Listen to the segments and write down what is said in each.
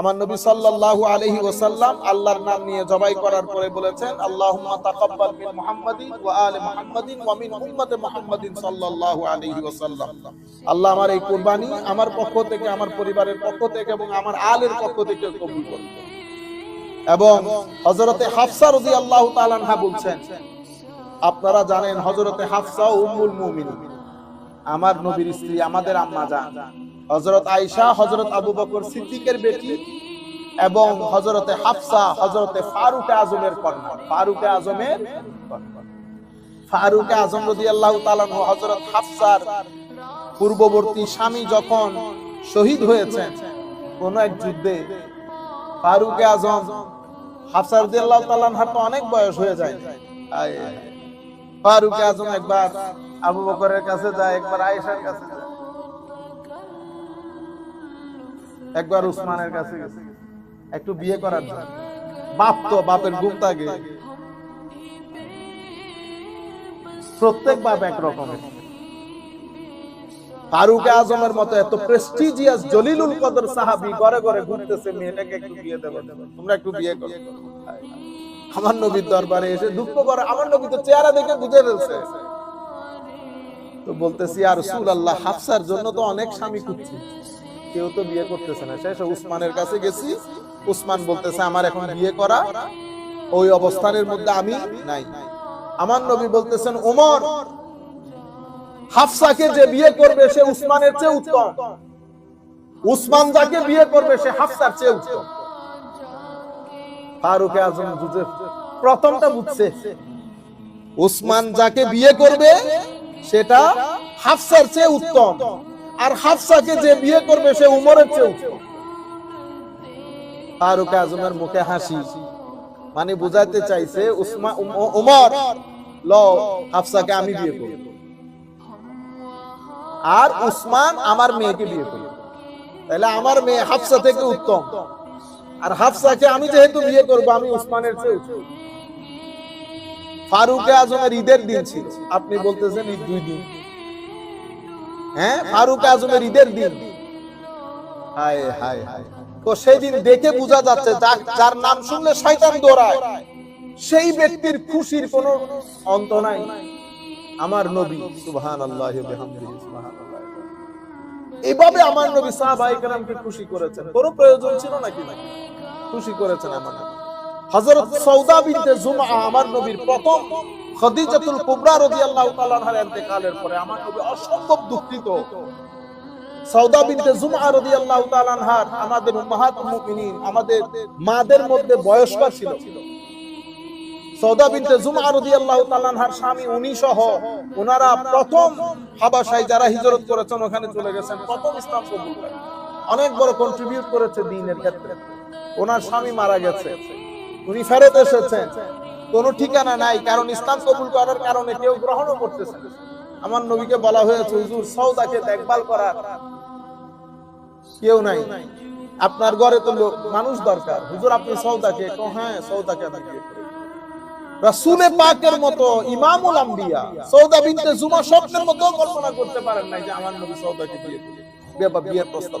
আমার নবী সাল্লাল্লাহু আলাইহি ওয়াসাল্লাম আল্লাহর নাম নিয়ে জবাই করার পরে বলেছেন, আল্লাহুম্মা তাকাব্বাল মিন মুহাম্মাদিন ওয়া আলি মুহাম্মাদিন ওয়া মিন উম্মতি মুহাম্মাদিন সাল্লাল্লাহু আলাইহি ওয়াসাল্লাম। আল্লাহ আমার এই কুরবানি আমার পক্ষ থেকে, আমার পরিবারের পক্ষ থেকে এবং আমার আলের পক্ষ থেকে কবুল করুন। এবং হযরতে হাফসা রাদিয়াল্লাহু তাআলা আনহা বলছেন, আপনারা জানেন হযরতে হাফসা উম্মুল মুমিনিন, আমার নবীর স্ত্রী আমাদের আম্মা জান। হযরত আয়েশা, হযরত আবু বকর সিদ্দিকের বেটি এবং হযরতে হাফসা, হযরতে ফারুক আজমের কন্যা ফারুক আজমের। ফারুক আজম রাদিয়াল্লাহু তাআলা আনহু, হযরত হাফসার পূর্ববর্তী স্বামী যখন শহীদ হয়েছেন কোন এক যুদ্ধে, ফারুক আজম, হাফসা রাদিয়াল্লাহু তাআলা আনহার তো অনেক বয়স হয়ে যায়। ফারুক আজম একবার আবু বকরের কাছে যায়, একবার আয়েশার কাছে একবার উসমানের কাছে একটু বিয়ে করার জন্য। বাপ তো বাপের গুম থাকে। প্রত্যেক বাপ এক রকমের। ফারুক আজমের মতো এত প্রেস্টিজিয়াস জলিলুল কদর সাহাবী ঘরে ঘরে ঘুরতেছে, মেয়েটাকে একটু বিয়ে তোমরা একটু বিয়ে করো। আমার নবীর দরবারে এসে দুঃখ করে। আমার নবী তো চেহারা দেখে বুঝে ফেলছে। তো বলতেছি, আর সুল আল্লাহ হাফসার জন্য তো অনেক স্বামী খুঁজছি। কেউ তো বিয়ে করতেছে না। শেষ, উসমানের কাছে গেছি। উসমান বলতেছে, আমার এখন বিয়ে করা। ওই অবস্থানের মধ্যে আমি নাই। আমার নবী বলতেছেন ওমর হাফসাকে যে বিয়ে করবে, সে উসমানের চেয়ে উত্তম। উসমান যাকে বিয়ে করবে, সে হাফসার চেয়ে উত্তম। ফারুক আজম বুঝে প্রথমটা বুঝছে, উসমান যাকে বিয়ে করবে, সেটা হাফসার চেয়ে উত্তম। আর হাফসাকে যে বিয়ে করবে সে উমরের চেয়ে ফারুক আজমের মুখে হাসি। মানে চাইছে উসমান উম- উমর ল হাফসাকে আমি বিয়ে করব। আর উসমান আমার মেয়েকে বিয়ে করবে। তাহলে আমার মেয়ে হাফসা থেকে উত্তম। আর হাফসাকে আমি যেহেতু বিয়ে করব, আমি উসমানের চেয়ে ফারুক আজমের ঈদের দিন ছিল। আপনি বলতেছেন ঈদ দুই দিন। হ্যাঁ ফারুক আজমের ঈদের দিন। হায় হায় তো সেই দেখে বোঝা যাচ্ছে যার নাম শুনলে শয়তান দৌড়ায়। সেই ব্যক্তির খুশির কোনো অন্ত নাই। আমার নবী, সুবহানাল্লাহি ওয়া বিহামদিহি এইভাবে আমার নবী সাহাবায়ে কেরামকে খুশি করেছেন। কোনো প্রয়োজন ছিল নাকি? খুশি করেছেন আমার হযরত সৌদা বিনতে জুমআ আমার নবীর প্রথম খদিজাতুল কুবরা রাদিয়াল্লাহু তাআলা আনহার ইন্তেকালের পরে আমার নবী অসম্ভব দুঃখিত। সৌদা বিনতে জুমআ রাদিয়াল্লাহু আমাদের উম্মাহাতুল মুমিনিন, আমাদের মাদের মধ্যে ছিল। বিনতে জুমআ রাদিয়াল্লাহু স্বামী উনি সহ ওনারা প্রথম হাবাসায় যারা হিজরত করেছেন ওখানে চলে গেছেন, প্রথম ইসলাম কবুল অনেক বড় কন্ট্রিবিউট করেছে দ্বীনের ক্ষেত্রে। ওনার স্বামী মারা গেছে। উনি ফেরত এসেছেন। কোনো ঠিকানা নাই, কারণ ইসলাম কবুল করার কারণে কেউ গ্রহণও করতেছে আমার নবীকে বলা হয়েছে, হুজুর সৌদাকে দেখভাল করার কেউ নাই। আপনার ঘরে তো লোক, মানুষ দরকার। হুজুর, আপনি সৌদাকে হ্যাঁ সৌদাকে রাসূলে পাকের মতো ইমামুল আম্বিয়া সৌদা বিনতে জুমা স্বপ্নের মতো কল্পনা করতে পারেন নাই যে আমার নবী সৌদাকে করবে বিয়ে বিয়ের প্রস্তাব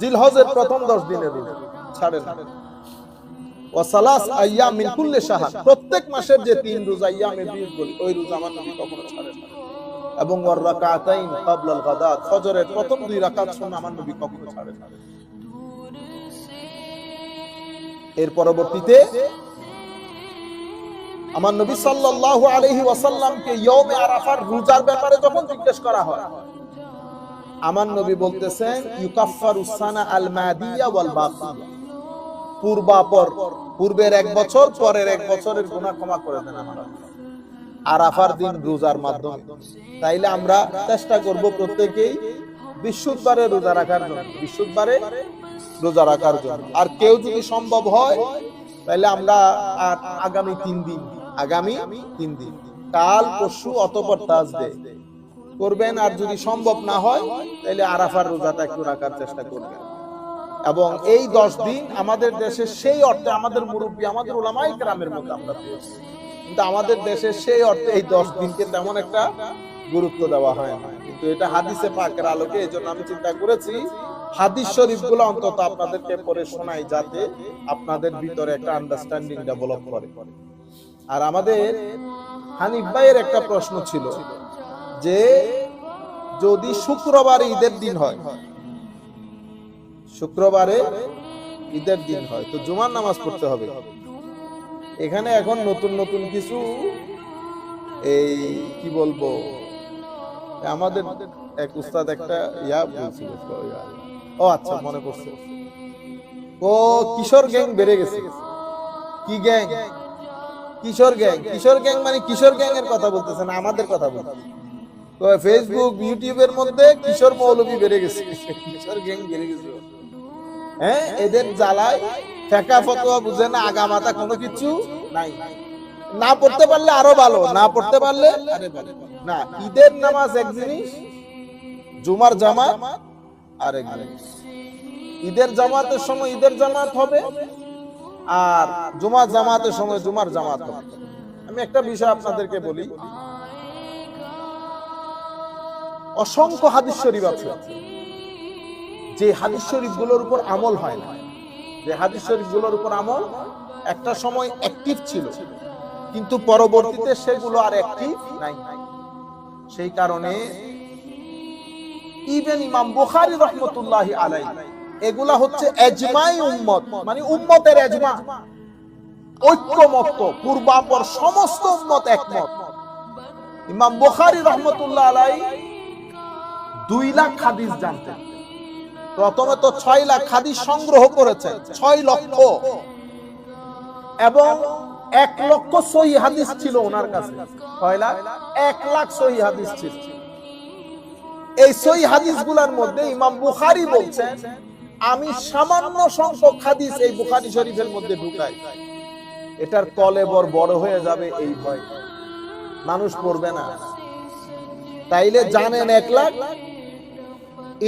জিলহজের প্রথম 10 দিনের রোজা। ছাড়েন সালাস মিন শাহর। প্রত্যেক মাসের যে তিন রোজা বলি ওই রোজা আমার নবী কখনো ছাড়েন না। এবং রাকাতাইন গাদাত ফজরের প্রথম দুই রাকাত আমার নবী কখনো ছাড়েন না। এর পরবর্তীতে আমার নবী সাল্লাল্লাহু আলাইহি ওয়াসাল্লামকে আরাফার রোজার ব্যাপারে যখন জিজ্ঞেস করা হয় আমার নবী বলতেছেন, ইউকাফফারু সানা আল মাদিয়া ওয়াল বাকিয়া পূর্বাপর, পূর্বের এক বছর, পরের এক বছরের গুনাহ ক্ষমা করে দেন আমার। আরাফার দিন রোজার মাধ্যমে। তাইলে আমরা চেষ্টা করব প্রত্যেকেই বিশুদ্ধবারে রোজা রাখার জন্য বিশুদ্ধবারে রোজা রাখার জন্য। আর কেউ যদি সম্ভব হয় তাহলে আমরা আগামী তিন দিন, আগামী তিন দিন, কাল, পরশু অতপর তাজদে। করবেন, আর যদি সম্ভব না হয়, তাহলে আরাফার রোজাটা একটু রাখার চেষ্টা করবেন। এবং এই দশ দিন আমাদের দেশে সেই অর্থে আমাদের মুরব্বী, আমাদের ওলামাই গ্রামের মধ্যে আমরা পেয়েছি। কিন্তু আমাদের দেশে সেই অর্থে এই দশ দিনকে তেমন একটা গুরুত্ব দেওয়া হয় না। কিন্তু এটা হাদিসে পাকের আলোকে এই জন্য আমি চিন্তা করেছি, হাদিস শরীফগুলো অন্তত আপনাদেরকে পরে শোনাই যাতে আপনাদের ভিতরে একটা আন্ডারস্ট্যান্ডিং ডেভেলপ করে। আর আমাদের হানিফ ভাইয়ের একটা প্রশ্ন ছিল যে যদি শুক্রবার ঈদের দিন হয়। শুক্রবারে ঈদের দিন হয়। তো জুমার নামাজ পড়তে হবে। এখানে এখন নতুন নতুন কিছু এই কি বলব? আমাদের এক উস্তাদ একটা ইয়া বলছিল। ও আচ্ছা মনে পড়ছে। ও কিশোর গ্যাং বেড়ে গেছে। কি গ্যাং? কিশোর গ্যাং। কিশোর গ্যাং মানে কিশোর গ্যাং এর কথা বলতেছে না আমাদের কথা বলতেছে। তো ফেসবুক ইউটিউবের মধ্যে কিশোর মৌলবী বেড়ে গেছে। কিশোর গ্যাং বেড়ে গেছে। হ্যাঁ এদের জ্বালায় ফেকা ফতোয়া বুঝে না আগা মাথা কোনো কিছু নাই। না পড়তে পারলে আরও ভালো না পড়তে পারলে না ঈদের নামাজ এক জিনিস জুমার জামাত আর এক জিনিস। ঈদের জামাতের সময় ঈদের জামাত হবে আর জুমার জামাতের সময় জুমার জামাত হবে। আমি একটা বিষয় আপনাদেরকে বলি। অসংখ্য হাদিস শরীফ আছে। যে হাদিস শরীফগুলোর উপর আমল হয় না। যে হাদিস শরীফগুলোর উপর আমল একটা সময় অ্যাক্টিভ ছিল। কিন্তু পরবর্তীতে সেগুলো আর অ্যাক্টিভ নাই। সেই কারণে ইবেন ইমাম বুখারী রহমতুল্লাহ আলাই এগুলা হচ্ছে এজমাই উম্মত মানে উম্মতের এজমা। ঐক্যমত পূর্বাপর সমস্ত উম্মত একমত। ইমাম বুখারী রহমতুল্লাহ আলাই দুই লাখ হাদিস জানতেন। প্রথমে তো ছয় লাখ হাদিস সংগ্রহ করেছেন ছয় লক্ষ। এবং এক লক্ষ সহি হাদিস ছিল ওনার কাছে। এক লাখ সহি হাদিস ছিল। এই সহি হাদিসগুলার মধ্যে ইমাম বুখারি বলছেন আমি সামান্য সংখ্যক হাদিস এই বুখারি শরীফের মধ্যে ঢুকাই। এটার কলেবর বড় হয়ে যাবে এই ভয়। মানুষ পড়বে না। তাইলে জানেন এক লাখ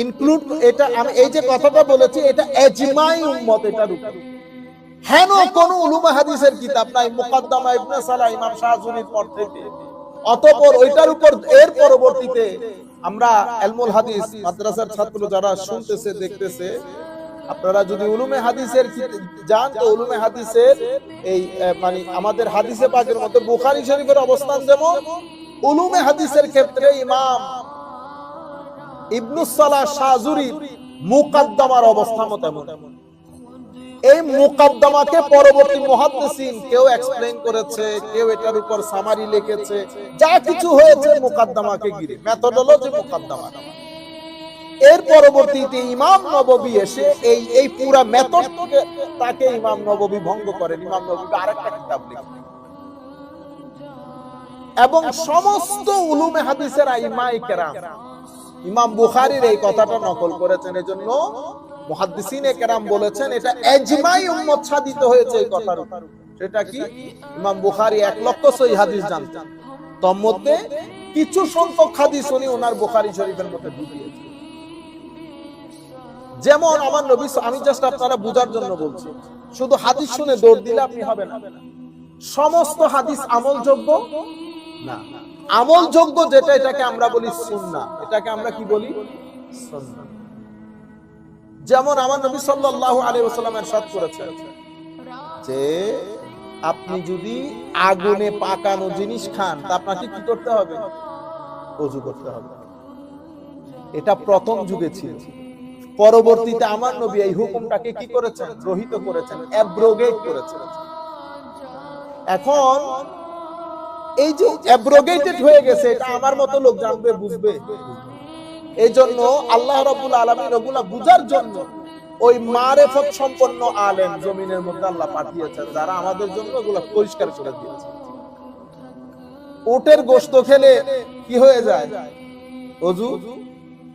ইনক্লুড এটা আমি এই যে কথাটা বলেছি, এটা এজমাই উম্মত এটা রূপ হেন কোন উলুমা হাদিসের কিতাব নাই, মুকদ্দমা ইবনে সালাহ ইমাম শাহজুনির পর থেকে। অতঃপর ওইটার উপর এর পরবর্তীতে আমরা এলমুল হাদিস মাদ্রাসার ছাত্র যারা শুনতেছে, দেখতেছে, আপনারা যদি উলুমে হাদিসের যান, তো উলুমে হাদিসের এই মানে আমাদের হাদিসে পাকের মধ্যে বুখারী শরীফের অবস্থান যেমন, উলুমে হাদিসের ক্ষেত্রে ইমাম ইবনুসালাহ শাহজুরি মুকাদ্দামার অবস্থানও তেমন এই মুকাদ্দামাকে পরবর্তী মুহাদ্দিসিন কেউ এক্সপ্লেইন করেছে, কেউ এটার উপর সামারি লিখেছে, যা কিছু হয়েছে মুকাদ্দামাকে ঘিরে মেথডোলজি মুকাদ্দামা। এর পরবর্তীতে ইমাম নববী এসে এই এই পুরা মেথড তাকে ইমাম নববী ভঙ্গ করেন, ইমাম নববী আরেকটা কিতাব লিখেন। এবং সমস্ত উলুমে হাদিসের আইমাই কেরাম ইমাম বুখারীর এই কথাটা নকল করেছেন, এজন্য বলেছেন, এটা এজমাই হয়েছে এই কথার সেটা কি? ইমাম বুখারী এক লক্ষ সহি হাদিস জানতেন। তোর মধ্যে কিছু সংখ্যক হাদিস উনি ওনার বুখারী শরীফের মধ্যে ঢুকিয়েছেন যেমন আমার নবী, আমি জাস্ট আপনারা বুঝার জন্য বলছি, শুধু হাদিস শুনে দৌড় দিলে আপনি হবে না। সমস্ত হাদিস আমলযোগ্য? না। আমলযোগ্য যেটা এটাকে আমরা বলি সুন্নাহ এটাকে আমরা কি বলি সুন্নাহ যেমন আমার নবী সাল্লাল্লাহু আলাইহি ওয়াসাল্লাম ارشاد করেছেন যে আপনি যদি আগুনে পাকানো জিনিস খান তা আপনাকে কি করতে হবে ওযু করতে হবে এটা প্রথম যুগে ছিল পরবর্তীতে আমার নবী এই হুকুমটাকে কি করেছেন রহিত করেছেন অ্যাব্রোগেট করেছেন এখন এই যে অ্যাব্রোগেটেড হয়ে গেছে, এটা আমার মতো লোক জানবে, বুঝবে। এই জন্য আল্লাহ রাব্বুল আলামিন ওগুলা বুঝার জন্য ওই মারেফত সম্পন্ন আলেম জমিনের মধ্যে আল্লাহ পাঠিয়েছেন, যারা আমাদের জন্য ওগুলা পরিষ্কার করে দিয়েছে। উটের গোশত খেলে কি হয়ে যায়? অজু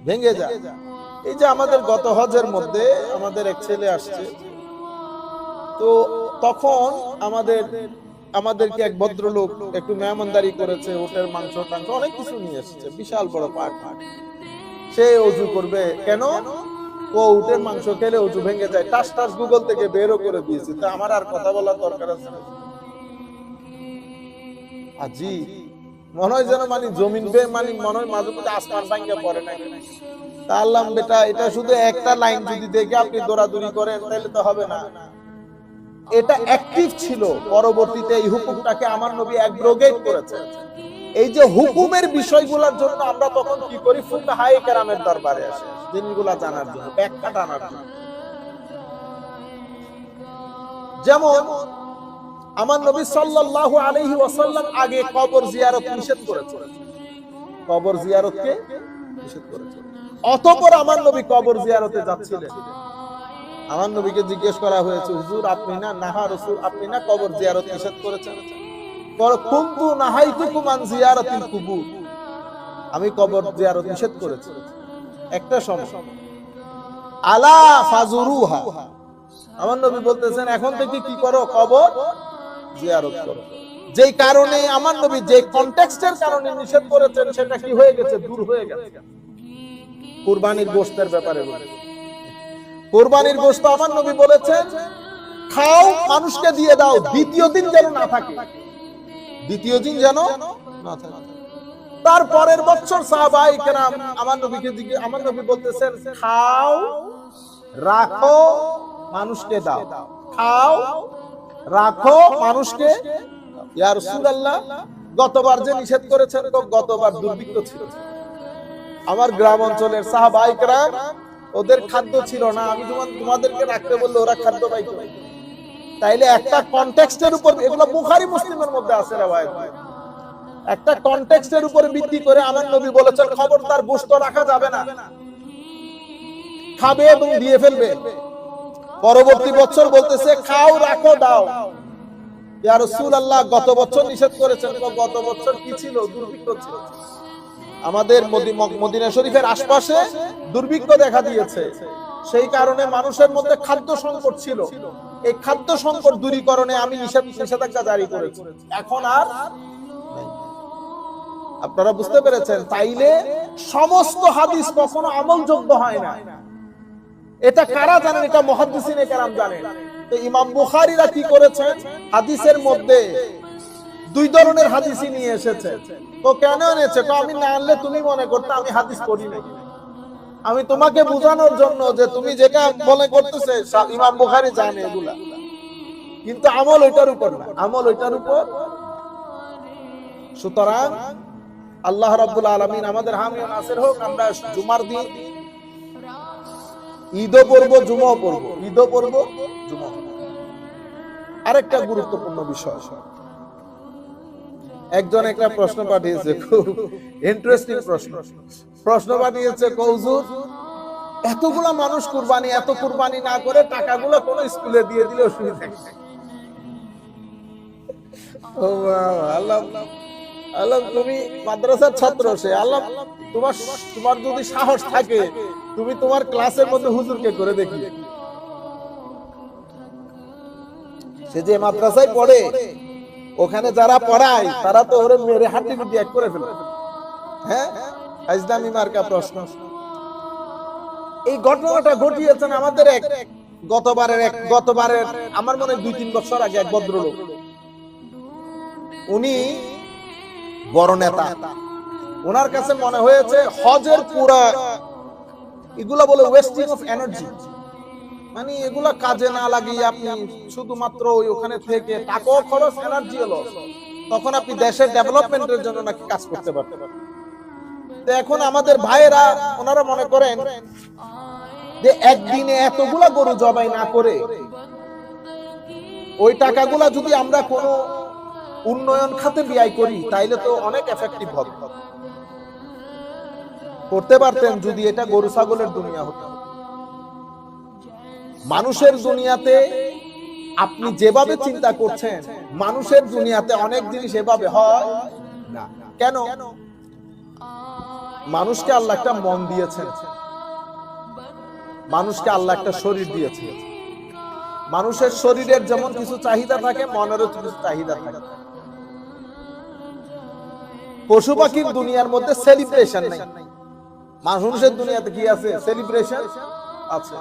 ভেঙে যায়। এই যে আমাদের গত হজের মধ্যে আমাদের এক ছেলে আসছে, তো তখন আমাদের আমাদেরকে এক ভদ্রলোক একটু মেহমানদারি করেছে, ওটের মাংস, টাংস, অনেক কিছু নিয়ে এসেছে, বিশাল বড় পাট। সে অজু করবে কেন? ও উটের মাংস খেলে ভেঙে যায়, টাস টাস গুগল থেকে করে দিয়েছি। তা আমার আর কথা বলার দরকার আছে আজি, মনে হয় যেন মানে জমিন বে মানে মনে হয় মাঝে মধ্যে আসমান ভাঙ্গে পড়ে তা আল্লাহ বেটা, এটা শুধু একটা লাইন যদি দেখে আপনি দৌড়াদৌড়ি করেন, তাহলে তো হবে না। এটা অ্যাক্টিভ ছিল। পরবর্তীতে এই হুকুমটাকে আমার নবী অ্যাগ্রোগেট করেছে। এই যে হুকুমের বিষয়গুলোর জন্য আমরা তখন কি করি? ফুকাহাই কেরামের দরবারে আসি। জিনিসগুলা জানার জন্য ব্যাখ্যা টানার জন্য। যেমন, আমার নবী সাল্লাল্লাহু আলাইহি ওয়াসাল্লাম আগে কবর জিয়ারত নিষেধ করেছেন কবর জিয়ারতকে নিষেধ করেছেন অতঃপর আমার নবী কবর জিয়ারতে যাচ্ছিলেন। আমার নবীকে জিজ্ঞেস করা হয়েছে, হুজুর, আপনি না নাহা রসুল, আপনি না কবর জিয়ারত নিষেধ করেছেন? কুন্তু আমি কবর জিয়ারত নিষেধ কারণে আমার নবী যে কনটেক্সটের কারণে নিষেধ করেছেন, সেটা কি হয়ে গেছে? দূর হয়ে গেছে। কুরবানির গোশতের ব্যাপারে বলে। কোরবানির গোশত আমার নবী বলেছেন, খাও, মানুষকে দিয়ে দাও, দ্বিতীয় দিন যেন না থাকে। দ্বিতীয় দিন যেন না থাকে। তার পরের বছর সাহাবাই আমার নবীকে দিকে, আমার নবী বলতেছেন, খাও, রাখো, মানুষকে দাও। খাও, রাখো, মানুষকে গতবার যে নিষেধ করেছেন গতবার দুর্ভিক্ষ ছিল। আমার গ্রাম অঞ্চলের সাহাবাই কেরাম ওদের খাদ্য ছিল না। আমি তোমাদেরকে রাখতে বললে, ওরা খাদ্য পাইতো। তাইলে একটা কনটেক্সটের উপর এগুলো বুখারি মুসলিমের মধ্যে আছে রেওয়ায়েত একটা কনটেক্সটের উপর ভিত্তি করে আমার নবী বলেছেন, খবরদার গোশত রাখা যাবে না। খাবে এবং দিয়ে ফেলবে। পরবর্তী বছর বলতেছে, খাও, রাখো, দাও। ইয়া রাসূলুল্লাহ, গত বছর নিষেধ করেছেন গত বছর কি ছিল? দুর্ভিক্ষ ছিল। আমাদের মদিনা শরীফের আশপাশে দুর্ভিক্ষ দেখা দিয়েছে। সেই কারণে মানুষের মধ্যে খাদ্য সংকট ছিল। এই খাদ্য সংকট দূরীকরণে আমি নিষেধাজ্ঞা জারি করেছি। এখন আর আপনারা বুঝতে পেরেছেন? তাইলে সমস্ত হাদিস কখনো আমলযোগ্য হয় না। এটা কারা জানেন? এটা তো ইমাম বুখারীরা কি করেছেন? হাদিসের মধ্যে দুই ধরনের হাদিসই নিয়ে এসেছে। তো কেন এনেছে? তো আমি না আনলে তুমি মনে করতে আমি হাদিস পড়ি না আমি তোমাকে বোঝানোর জন্য যে তুমি যেটা মনে করতেছে ইমাম বুখারী জানে এগুলা। কিন্তু আমল ওইটার উপর না। আমল ওইটার উপর। সুতরাং আল্লাহ রাব্বুল আলামিন আমাদের হামি ও নাসির হোক, আমরা জুমার দিন ঈদও পড়ব, জুমাও পড়ব। ঈদও পড়ব, জুমাও আরেকটা গুরুত্বপূর্ণ বিষয়। একজন একটা প্রশ্ন পাঠিয়েছে খুব ইন্টারেস্টিং প্রশ্ন প্রশ্ন পাঠিয়েছে কৌজুর এতগুলা মানুষ কুরবানি এত কুরবানি না করে টাকাগুলো কোন স্কুলে দিয়ে দিলে অসুবিধা নেই। ও বাবা, আল্লাহ আল্লাহ তুমি মাদ্রাসার ছাত্র সে আল্লাহ তোমার তোমার যদি সাহস থাকে তুমি তোমার ক্লাসের মধ্যে হুজুরকে করে দেখি সে যে মাদ্রাসায় পড়ে ওখানে যারা পড়ায়, তারা তো ওরে মেরে হাঁটি গুটি এক করে ফেলে। হ্যাঁ? ইসলামী মার্কা প্রশ্ন। এই ঘটনাটা ঘটিয়েছেন আমাদের এক, গতবারের এক, গতবারের, আমার মনে দুই, তিন বছর আগে এক ভদ্রলোক। উনি বড় নেতা। ওনার কাছে মনে হয়েছে হজের পুরা, এগুলা বলে ওয়েস্টিং অফ এনার্জি মানে এগুলা কাজে না লাগিয়ে আপনি শুধুমাত্র ওই ওখানে থেকে টাকাও খরচ এনার্জি হলো তখন আপনি দেশের ডেভেলপমেন্টের জন্য নাকি কাজ করতে পারতেন। তো এখন আমাদের ভাইয়েরা, ওনারা মনে করেন যে একদিনে এতগুলা গরু জবাই না করে ওই টাকাগুলা যদি আমরা কোনো উন্নয়ন খাতে ব্যয় করি, তাইলে তো অনেক এফেক্টিভ হবে। করতে পারতেন যদি এটা গরু ছাগলের দুনিয়া হতো। মানুষের দুনিয়াতে আপনি যেভাবে চিন্তা করছেন, মানুষের দুনিয়াতে অনেক জিনিস এভাবে হয়? না। কেন? মানুষকে আল্লাহ একটা মন দিয়েছেন। মানুষকে আল্লাহ একটা শরীর দিয়েছে মানুষের শরীরের যেমন কিছু চাহিদা থাকে, মনেরও কিছু চাহিদা থাকে। পশু পাখির দুনিয়ার মধ্যে সেলিব্রেশন নেই। মানুষের দুনিয়াতে কি আছে? সেলিব্রেশন আছে।